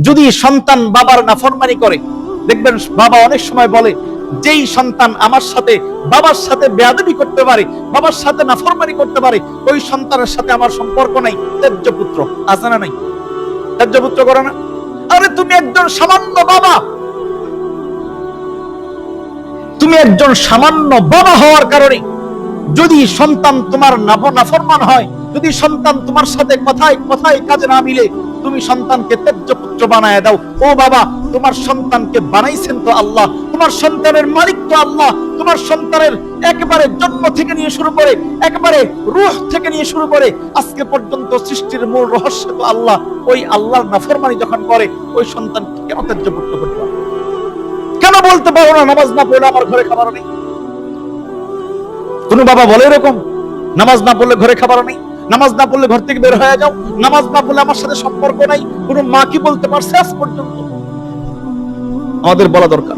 যদি সন্তান বাবার নাফরমানি করে, দেখবেন বাবা অনেক সময় বলে, যেই সন্তান আমার সাথে, বাবার সাথে বেয়াদবি করতে পারে, বাবার সাথে নাফরমানি করতে পারে, ওই সন্তানের সাথে আমার সম্পর্ক নাই। ত্যায্য পুত্র, আছে না নাই? ত্যায্য পুত্র করে না? আরে তুমি একজন সামান্য বাবা। তুমি একজন সামান্য বাবা হওয়ার কারণে যদি সন্তান তোমার নাফ- নাফরমান হয় যদি সন্তান তোমার সাথে কথায় কথায় কাজে না মিলে, তুমি সন্তানকে ত্যায্য পুত্র বানায় দাও। ও বাবা, তোমার সন্তানকে বানাইছেন তো আল্লাহ, তোমার সন্তানের মালিক তো আল্লাহ, তোমার সন্তানের একেবারে জন্ম থেকে নিয়ে শুরু করে, একেবারে রুহ থেকে নিয়ে শুরু করে, আজকে পর্যন্ত সৃষ্টির মূল রহস্য তো আল্লাহ। ওই আল্লাহর নাফরমানি যখন করে, ওই সন্তানকে কেন ত্যায্য পুত্র করতে পারে? কেন বলতে পারো না, নামাজ না পড়লে আমার ঘরে খাবার নেই? কোন বাবা বলে এরকম? নামাজ না পড়লে ঘরে খাবার নেই? নামাজ না পড়লে ঘর থেকে বের হয়ে যাও। নামাজ না পড়লে আমার সাথে সম্পর্ক নাই। কোনো মা কি বলতে পারছে আজ পর্যন্ত? আমাদের বলা দরকার।